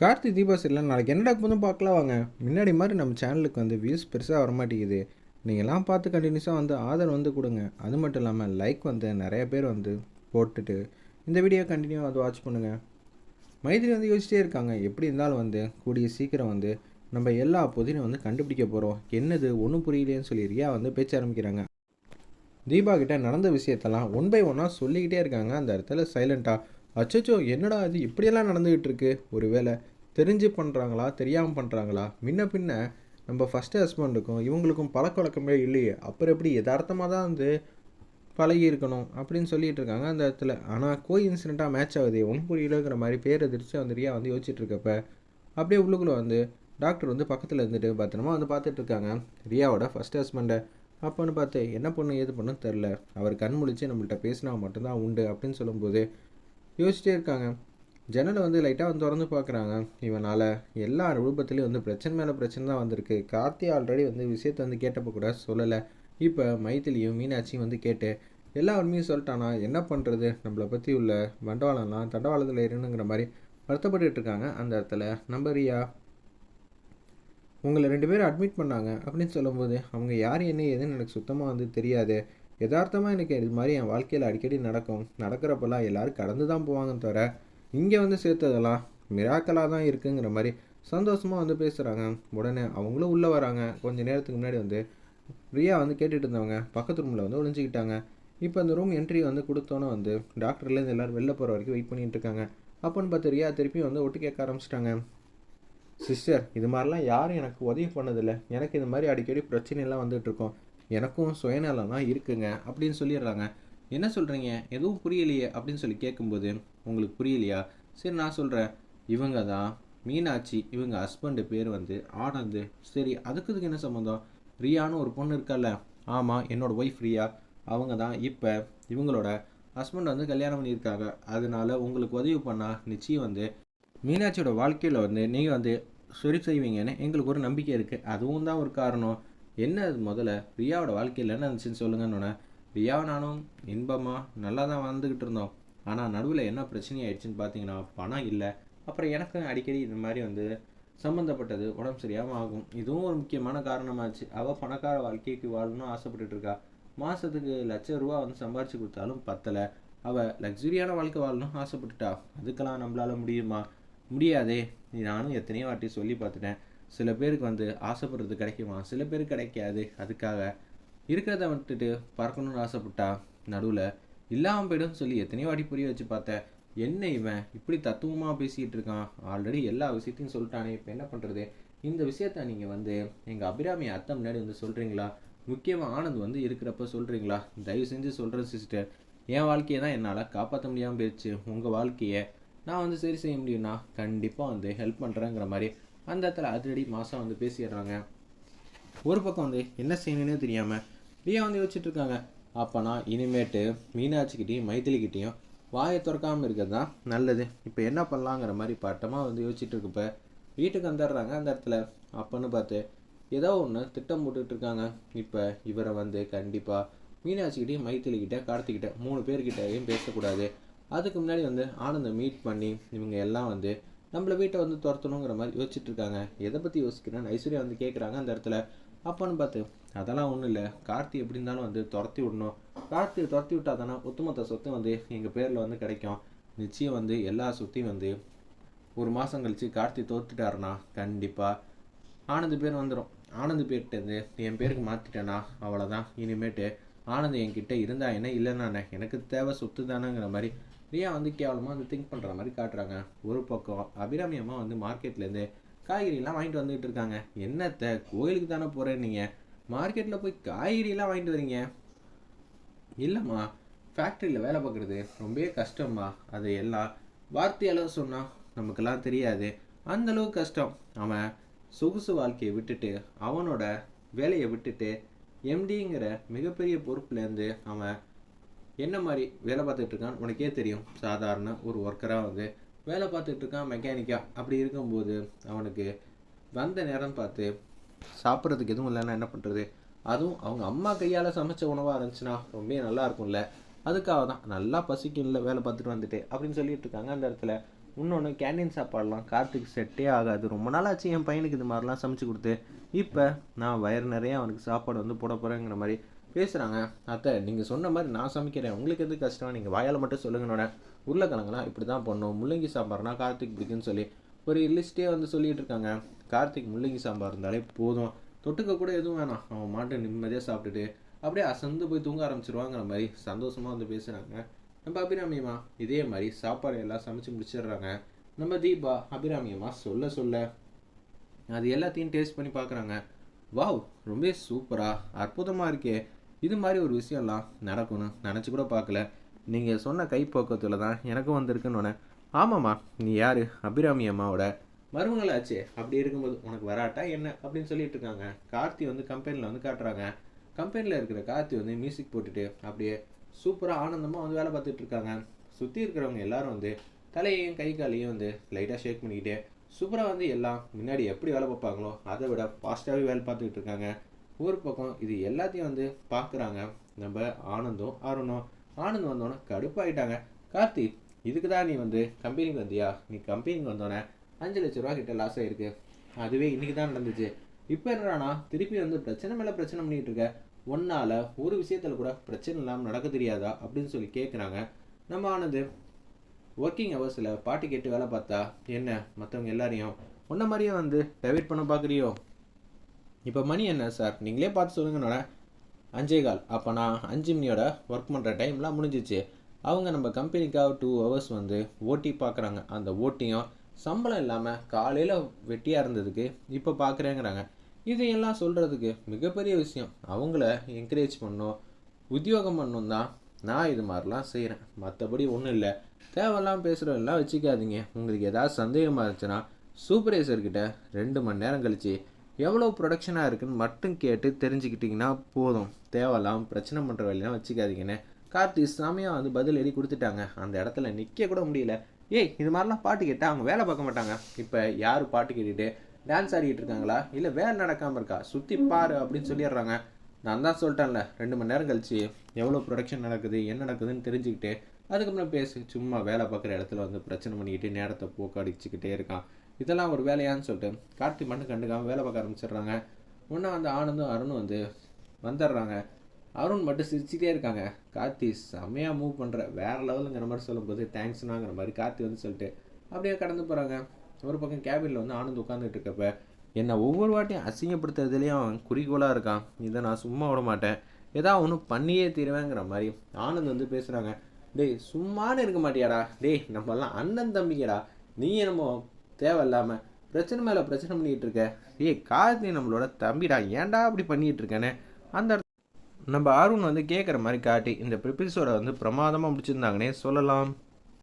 கார்த்தி தீபா சரியில்லை நாளைக்கு என்னடா வந்து பார்க்கலாம் வாங்க. முன்னாடி மாதிரி நம்ம சேனலுக்கு வந்து வியூஸ் பெருசாக வர மாட்டேங்குது நீங்கள்லாம் பார்த்து கண்டினியூஸாக வந்து ஆதரவு வந்து கொடுங்க. அது மட்டும் இல்லாமல் லைக் வந்து நிறைய பேர் வந்து போட்டுட்டு இந்த வீடியோ கண்டினியூ வந்து வாட்ச் பண்ணுங்கள் மைத்திரி வந்து யோசிச்சிட்டே இருக்காங்க. எப்படி இருந்தாலும் வந்து கூடிய சீக்கிரம் வந்து நம்ம எல்லா புதினையும் வந்து கண்டுபிடிக்க போகிறோம் என்னது? ஒன்றும் புரியலையேன்னு சொல்லி ரியா வந்து பேச்ச ஆரம்பிக்கிறாங்க. தீபா கிட்ட நடந்த விஷயத்தெல்லாம் ஒன் பை ஒன்னாக சொல்லிக்கிட்டே இருக்காங்க. அந்த இடத்துல சைலண்ட்டாக அச்சோ என்னடா இது? இப்படியெல்லாம் நடந்துகிட்டு இருக்கு ஒருவேளை தெரிஞ்சு பண்ணுறாங்களா தெரியாமல் பண்ணுறாங்களா முன்ன பின்ன நம்ம ஃபஸ்ட்டு ஹஸ்பண்டுக்கும் இவங்களுக்கும் பழக்க வழக்கமே இல்லையே. அப்புறம் எப்படி யதார்த்தமாக தான் வந்து பழகி இருக்கணும் அப்படின்னு சொல்லிட்டு இருக்காங்க அந்த இடத்துல. ஆனால் கோ இன்சிடெண்ட்டாக மேட்ச் ஆகுது. ஒன்று புரியலங்கிற மாதிரி பேர் எதிர்த்து வந்து ரியா வந்து யோசிச்சுட்டு இருக்கப்ப அப்படியே உள்ளுக்குள்ளே வந்து டாக்டர் வந்து பக்கத்தில் இருந்துட்டு பத்திரமா வந்து பார்த்துட்டு இருக்காங்க. ரியாவோட ஃபஸ்ட் ஹஸ்பண்டை அப்போன்னு பார்த்து என்ன பண்ணு? ஏது பண்ணும் தெரில அவர் கண் முழிச்சு நம்மள்கிட்ட பேசினா மட்டும்தான் உண்டு அப்படின்னு சொல்லும்போது யோசிச்சிட்டே இருக்காங்க. ஜன்னலை வந்து லைட்டாக வந்து திறந்து பார்க்குறாங்க. இவனால் எல்லா ரூபத்துலேயும் வந்து பிரச்சனை மேலே பிரச்சனை தான் வந்திருக்கு. கார்த்தி ஆல்ரெடி வந்து விஷயத்தை வந்து கேட்டப்போ கூட சொல்லலை. இப்போ மைத்திலியும் மீனாட்சியும் வந்து கேட்டு எல்லா உண்மையும் சொல்லிட்டானா? என்ன பண்ணுறது நம்மளை பற்றி உள்ள வண்டவாளம்லாம் தண்டவாளத்தில் இருணுங்கிற மாதிரி வருத்தப்பட்டு இருக்காங்க. அந்த இடத்துல நம்ம ரியா உங்களை ரெண்டு பேரும் அட்மிட் பண்ணாங்க. அப்படின்னு சொல்லும்போது அவங்க யார் என்ன ஏதுன்னு எனக்கு சுத்தமாக வந்து தெரியாது. யதார்த்தமாக எனக்கு இது மாதிரி என் வாழ்க்கையில் அடிக்கடி நடக்கும். நடக்கிறப்பெல்லாம் எல்லோரும் கடந்து தான் போவாங்கன்னு தவிர இங்கே வந்து சேர்த்ததெல்லாம் மிராக்கலாக தான் இருக்குங்கிற மாதிரி சந்தோஷமாக வந்து பேசுகிறாங்க உடனே அவங்களும் உள்ளே வராங்க. கொஞ்ச நேரத்துக்கு முன்னாடி வந்து ரியா வந்து கேட்டுட்டு இருந்தவங்க பக்கத்து ரூமில் வந்து ஒழிஞ்சிக்கிட்டாங்க இப்போ அந்த ரூம் என்ட்ரி வந்து கொடுத்தோன்னே வந்து டாக்டர்லேருந்து எல்லோரும் வெளில போகிற வரைக்கும் வெயிட் பண்ணிகிட்டு இருக்காங்க. அப்போன்னு பார்த்து ரியா திருப்பியும் வந்து ஒட்டு கேட்க ஆரம்பிச்சிட்டாங்க. சிஸ்டர் இது மாதிரிலாம் யாரும் எனக்கு உதவி பண்ணதில்லை. எனக்கு இது மாதிரி அடிக்கடி பிரச்சனைலாம் வந்துட்டுருக்கோம் எனக்கும் சுயநலம்லாம் இருக்குங்க அப்படின்னு சொல்லிடுறாங்க. என்ன சொல்கிறீங்க எதுவும் புரியலையே அப்படின்னு சொல்லி கேட்கும்போது உங்களுக்கு புரியலையா? சரி நான் சொல்கிறேன் இவங்க தான் மீனாட்சி இவங்க ஹஸ்பண்டு பேர் வந்து ஆனந்த். சரி அதுக்கு இதுக்கு என்ன சம்மந்தம் ரியான்னு ஒரு பொண்ணு இருக்கல்ல ஆமாம் என்னோட ஒய்ஃப் ரியா. அவங்க தான் இப்போ இவங்களோட ஹஸ்பண்ட் வந்து கல்யாணம் பண்ணியிருக்காங்க. அதனால உங்களுக்கு உதவி பண்ணால் நிச்சயம் வந்து மீனாட்சியோட வாழ்க்கையில் வந்து நீங்கள் வந்து சரி செய்வீங்கன்னு எங்களுக்கு ஒரு நம்பிக்கை இருக்குது அதுவும் தான் ஒரு காரணம். என்ன அது முதல்ல? ரியாவோட வாழ்க்கையில் என்ன இருந்துச்சுன்னு சொல்லுங்கன்னு ரியாவும் நானும் இன்பமாக நல்லா தான் வாழ்ந்துக்கிட்டு இருந்தோம். ஆனால் நடுவில் என்ன பிரச்சனை ஆயிடுச்சுன்னு பார்த்தீங்கன்னா பணம் இல்லை. அப்புறம் எனக்கும் அடிக்கடி இந்த மாதிரி வந்து சம்மந்தப்பட்டது உடம்பு சரியாமல் ஆகும். இதுவும் ஒரு முக்கியமான காரணமாச்சு. அவள் பணக்கார வாழ்க்கைக்கு வாழணும்னு ஆசைப்பட்டுட்டு இருக்கா. மாதத்துக்கு லட்ச ரூபா வந்து சம்பாரிச்சு கொடுத்தாலும் பத்தலை. அவள் லக்ஸுரியான வாழ்க்கை வாழணும் ஆசைப்பட்டுட்டா. அதுக்கெல்லாம் நம்மளால முடியுமா? முடியாதே. நானும் எத்தனையோ வாட்டி சொல்லி பார்த்துட்டேன். சில பேருக்கு வந்து ஆசைப்படுறது கிடைக்குமா சில பேருக்கு கிடைக்காது. அதுக்காக இருக்கிறத விட்டுட்டு பறக்கணும்னு ஆசைப்பட்டா நடுவில் இல்லாமல் போய்டும் சொல்லி எத்தனையோ வாட்டி புரிய வச்சு பார்த்தேன் என்ன இவன் இப்படி தத்துவமாக பேசிகிட்டு இருக்கான். ஆல்ரெடி எல்லா விஷயத்தையும் சொல்லிட்டானே இப்போ என்ன பண்ணுறது இந்த விஷயத்த நீங்கள் வந்து எங்கள் அபிராமி அத்தை முன்னாடி வந்து சொல்கிறீங்களா முக்கியமாக ஆனந்த் வந்து இருக்கிறப்ப சொல்கிறீங்களா தயவு செஞ்சு சொல்கிறேன் சிஸ்டர் என் வாழ்க்கையை தான் என்னால் காப்பாற்ற முடியாமல் போயிடுச்சு. உங்கள் வாழ்க்கையை நான் வந்து சரி செய்ய முடியும்னா கண்டிப்பாக வந்து ஹெல்ப் பண்ணுறேங்கிற மாதிரி அந்த இடத்துல அதிரடி மாதம் வந்து பேசிடுறாங்க. ஒரு பக்கம் வந்து என்ன செய்யணுன்னே தெரியாமல் ரியா வந்து யோசிச்சுட்ருக்காங்க. அப்போனா இனிமேட்டு மீனாட்சிக்கிட்டேயும் மைத்திலிக்கிட்டேயும் வாயை திறக்காமல் இருக்கிறது தான் நல்லது. இப்போ என்ன பண்ணலாங்கிற மாதிரி பட்டமாக வந்து யோசிச்சுட்டு இருக்கப்ப வீட்டுக்கு வந்துடுறாங்க அந்த இடத்துல. அப்போன்னு பார்த்து ஏதோ ஒன்று திட்டம் போட்டுட்ருக்காங்க. இப்போ இவரை வந்து கண்டிப்பாக மீனாட்சிக்கிட்டையும் மைத்திலிக்கிட்ட கார்த்திக்கிட்ட மூணு பேர்கிட்டையும் பேசக்கூடாது. அதுக்கு முன்னாடி வந்து ஆனந்தை மீட் பண்ணி இவங்க எல்லாம் வந்து நம்மள வீட்டை வந்து துரத்தணுங்கிற மாதிரி யோசிச்சுட்டு இருக்காங்க எதை பற்றி யோசிக்கிறேன்னு ஐஸ்வர்யா வந்து கேட்குறாங்க அந்த இடத்துல. அப்போன்னு பார்த்து அதெல்லாம் ஒன்றும் இல்லை. கார்த்தி எப்படி இருந்தாலும் வந்து துரத்தி விடணும். கார்த்தியை துரத்தி விட்டா தானே ஒத்துமொத்த சொத்து வந்து எங்கள் பேரில் வந்து கிடைக்கும். நிச்சயம் வந்து எல்லா சொத்தையும் வந்து ஒரு மாதம் கழித்து கார்த்தி தோத்துட்டாருன்னா கண்டிப்பாக ஆனந்த் பேர் வந்துடும் ஆனந்த் பேர்கிட்டருந்து என் பேருக்கு மாற்றிட்டேன்னா அவ்வளோதான் இனிமேட்டு ஆனந்த் என்கிட்ட இருந்தா என்ன இல்லைன்னா எனக்கு தேவை சொத்து தானேங்கிற மாதிரி ரியா வந்து கேவலமாக வந்து திங்க் பண்ணுற மாதிரி காட்டுறாங்க. ஒரு பக்கம் அபிராமி அம்மா வந்து மார்க்கெட்லேருந்து காய்கறிலாம் வாங்கிட்டு வந்துகிட்டு இருக்காங்க. என்னத்த கோயிலுக்கு தானே போகிறேன் நீங்கள் மார்க்கெட்டில் போய் காய்கறிலாம் வாங்கிட்டு வரீங்க. இல்லைம்மா ஃபேக்ட்ரியில் வேலை பார்க்குறது ரொம்பவே கஷ்டம்மா. அது எல்லாம் வார்த்தையளவு சொன்னால் நமக்கெல்லாம் தெரியாது. அந்தளவுக்கு கஷ்டம். அவன் சொகுசு வாழ்க்கையை விட்டுட்டு அவனோட வேலையை விட்டுட்டு எம்டிங்கிற மிகப்பெரிய பொறுப்புலேருந்து அவன் என்ன மாதிரி வேலை பார்த்துட்ருக்கான் உனக்கே தெரியும். சாதாரண ஒரு ஒர்க்கராக வந்து வேலை பார்த்துட்டு இருக்கான் மெக்கானிக்காக அப்படி இருக்கும்போது அவனுக்கு வந்த நேரம் பார்த்து சாப்பிட்றதுக்கு எதுவும் இல்லைன்னா என்ன பண்ணுறது அதுவும் அவங்க அம்மா கையால் சமைச்ச உணவாக இருந்துச்சுன்னா ரொம்ப நல்லா இருக்கும்ல. அதுக்காக தான் நல்லா பசிக்கும்ல வேலை பார்த்துட்டு வந்துட்டு அப்படின்னு சொல்லிட்டு இருக்காங்க. அந்த இடத்துல இன்னொன்று கேண்டீன் சாப்பாடெலாம் கார்த்திக் செட்டே ஆகாது. ரொம்ப நாள் ஆச்சு என் பையனுக்கு இது மாதிரிலாம் சமைச்சு கொடுத்து. இப்போ நான் வயிறு நிறைய அவனுக்கு சாப்பாடு வந்து போட போகிறேங்கிற மாதிரி பேசுகிறாங்க அத்தை நீங்கள் சொன்ன மாதிரி நான் சமைக்கிறேன். உங்களுக்கு எது கஷ்டம் நீங்கள் வாயால் மட்டும் சொல்லுங்கண்ணோட உருளைக்கிழங்குலாம் இப்படி தான் பண்ணும். முள்ளங்கி சாம்பார்னா கார்த்திக் பிடிக்குன்னு சொல்லி ஒரு லிஸ்ட்டே வந்து சொல்லிகிட்டு இருக்காங்க. கார்த்திக் முள்ளங்கி சாம்பார் இருந்தாலே போதும். தொட்டுக்க கூட எதுவும் வேணாம். அவன் மாட்டு நிம்மதியாக சாப்பிட்டுட்டு அப்படியே அசந்து போய் தூங்க ஆரம்பிச்சிருவாங்கிற மாதிரி சந்தோஷமாக வந்து பேசுகிறாங்க நம்ம அபிராமியம்மா இதே மாதிரி சாப்பாடு எல்லாம் சமைச்சு முடிச்சிடுறாங்க. நம்ம தீபா அபிராமியம்மா சொல்ல சொல்ல அது எல்லாத்தையும் டேஸ்ட் பண்ணி பார்க்குறாங்க. வாவ் ரொம்ப சூப்பராக அற்புதமாக இருக்கே. இது மாதிரி ஒரு விஷயம்லாம் நடக்கும்னு நினச்சி கூட பார்க்கல. நீங்கள் சொன்ன கைப்போக்கத்தில் தான் எனக்கும் வந்திருக்குன்னு ஆமாம்மா நீ யார்? அபிராமி அம்மாவோட. மருமகளாச்சே அப்படி இருக்கும்போது உனக்கு வராட்டா என்ன? அப்படின்னு சொல்லிட்டு இருக்காங்க. கார்த்தி வந்து கம்பெனியில் வந்து காட்டுறாங்க. கம்பெனியில் இருக்கிற கார்த்தி வந்து மியூசிக் போட்டுட்டு அப்படியே சூப்பராக ஆனந்தமாக வந்து வேலை பார்த்துட்டு இருக்காங்க. சுற்றி இருக்கிறவங்க எல்லாரும் வந்து தலையையும் கை காலையும் வந்து லைட்டாக ஷேக் பண்ணிக்கிட்டு சூப்பராக வந்து எல்லாம் முன்னாடி எப்படி வேலை பார்ப்பாங்களோ அதை விட ஃபாஸ்ட்டாகவே வேலை பார்த்துக்கிட்டு இருக்காங்க. ஒரு பக்கம் இது எல்லாத்தையும் வந்து பார்க்குறாங்க. நம்ம ஆனந்தும் அருணும். ஆனந்த் வந்தோன்னே கடுப்பாயிட்டாங்க. கார்த்தி இதுக்கு தான் நீ வந்து கம்பெனிக்கு வந்தியா? நீ கம்பெனிக்கு வந்தோடனே அஞ்சு லட்ச ரூபா கிட்ட லாஸ் ஆயிருக்கு. அதுவே இன்னைக்கு தான் நடந்துச்சு. இப்போ என்னடானா திருப்பி வந்து பிரச்சனை மேலே பிரச்சனை பண்ணிகிட்டு இருக்க. ஒன்னால ஒரு விஷயத்தில் கூட பிரச்சனை இல்லாமல் நடக்க தெரியாதா? அப்படின்னு சொல்லி கேட்குறாங்க நம்ம ஆனது ஒர்க்கிங் ஹவர்ஸில் பாட்டு கேட்டு வேலை பார்த்தா என்ன? மற்றவங்க எல்லாரையும் உன்ன மாதிரியே வந்து டைவெர்ட் பண்ண பார்க்குறியோ? இப்போ மணி என்ன சார்? நீங்களே பார்த்து சொல்லுங்கண்ணோட அஞ்சே கால். அப்போ நான் அஞ்சு மணியோட ஒர்க் பண்ணுற டைம்லாம் முடிஞ்சிச்சு. அவங்க நம்ம கம்பெனிக்காக டூ ஹவர்ஸ் வந்து ஓட்டி பார்க்குறாங்க. அந்த ஓட்டியும் சம்பளம் இல்லாமல் காலையில் வெட்டியாக இருந்ததுக்கு இப்போ பார்க்குறேங்கிறாங்க. இதையெல்லாம் சொல்கிறதுக்கு மிகப்பெரிய விஷயம். அவங்கள என்கரேஜ் பண்ணும் உத்தியோகம் பண்ணும் தான் நான் இது மாதிரிலாம் செய்கிறேன் மற்றபடி ஒன்றும் இல்லை. தேவையெல்லாம் பேசுகிறவெல்லாம் வச்சுக்காதீங்க. உங்களுக்கு ஏதாவது சந்தேகமாக இருந்துச்சுன்னா சூப்பர்வைசர்கிட்ட ரெண்டு மணி நேரம் கழிச்சு எவ்வளோ ப்ரொடக்ஷனாக இருக்குன்னு மட்டும் கேட்டு தெரிஞ்சுக்கிட்டிங்கன்னா போதும். தேவலாம் பிரச்சனை பண்ணுற வேலையெல்லாம் வச்சுக்காதீங்கன்னு கார்த்தி சாமியாக வந்து பதில் எழுதி கொடுத்துட்டாங்க. அந்த இடத்துல நிற்க கூட முடியல. ஏய் இது மாதிரிலாம் பாட்டு கேட்டால் அவங்க வேலை பார்க்க மாட்டாங்க. இப்போ யார் பாட்டு கேட்டுட்டு டான்ஸ் ஆடிக்கிட்டு இருக்காங்களா? இல்லை வேலை நடக்காமல் இருக்கா? சுற்றி பாரு அப்படின்னு சொல்லிடுறாங்க. நான் தான் சொல்லிட்டேன்ல ரெண்டு மணி நேரம் கழிச்சு எவ்வளோ ப்ரொடக்ஷன் நடக்குது என்ன நடக்குதுன்னு தெரிஞ்சுக்கிட்டு அதுக்கப்புறம் பேசு சும்மா வேலை பார்க்குற இடத்துல வந்து பிரச்சனை பண்ணிக்கிட்டு நேரத்தை போக்கடிச்சுக்கிட்டே இருக்கான். இதெல்லாம் ஒரு வேலையான்னு சொல்லிட்டு கார்த்தி மண்ணு கண்டுக்காமல் வேலை பார்க்க ஆரம்பிச்சிடுறாங்க. ஒன்றா வந்து ஆனந்தும் அருணும் வந்து வந்துடுறாங்க. அருண் மட்டும் சிரிச்சுட்டே இருக்காங்க. கார்த்தி செம்மையாக மூவ் பண்ணுற வேறு லெவலுங்கிற மாதிரி சொல்லும்போது தேங்க்ஸ்னாங்கிற மாதிரி கார்த்தி வந்து சொல்லிட்டு அப்படியே கடந்து போகிறாங்க ஒரு பக்கம் கேபினில் வந்து ஆனந்த் உட்காந்துட்டு இருக்கப்ப என்னை ஒவ்வொரு வாட்டியும் அசிங்கப்படுத்துறதுலேயும் அவன் குறிக்கோளாக இருக்கான். இதை நான் சும்மா விட மாட்டேன். ஏதாவது ஒன்று பண்ணியே தீருவேங்கிற மாதிரி ஆனந்த் வந்து பேசுகிறாங்க டேய் சும்மானு இருக்க மாட்டியாடா. டேய் நம்மலாம் அண்ணன் தம்பிங்கடா. நீ என்னமோ தேவையில்லாமல் பிரச்சனை மேலே பிரச்சனை பண்ணிகிட்டு இருக்க. ஏய் கார்த்தி நம்மளோட தம்பிடா ஏன்டா அப்படி பண்ணிகிட்டு இருக்கேன்னு? அந்த நம்ம அருண் வந்து கேட்குற மாதிரி காட்டி இந்த எபிசோடை வந்து பிரமாதமாக முடிச்சிருந்தாங்கன்னே சொல்லலாம்.